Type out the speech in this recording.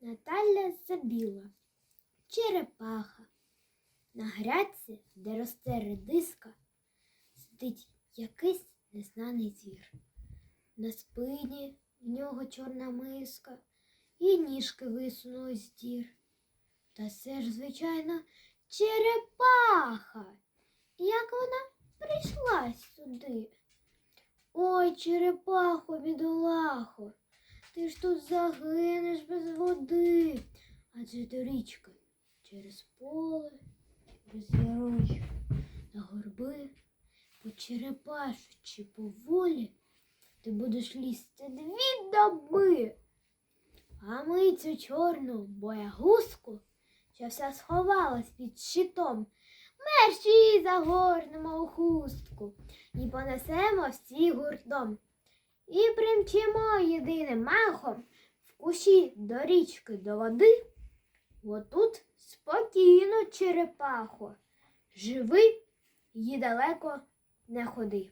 Наталя забіла, черепаха. На грядці, де росте редиска, сидить якийсь незнаний звір. На спині в нього чорна миска, і ніжки висунули з дір. Та це ж, звичайно, черепаха. Як вона прийшла сюди? Ой, черепахо, бідолахо, ти ж тут загинеш без води. Адже до річки через поле, без ярочів на горби, по черепашучи поволі, ти будеш лізти дві доби. А ми цю чорну боягузку, що вся сховалась під щитом, мерщій загорнемо у хустку і понесемо всі гуртом. І примчимо єдиним махом в кущі до річки до води. Отут спокійно, черепахо, живи і далеко не ходи.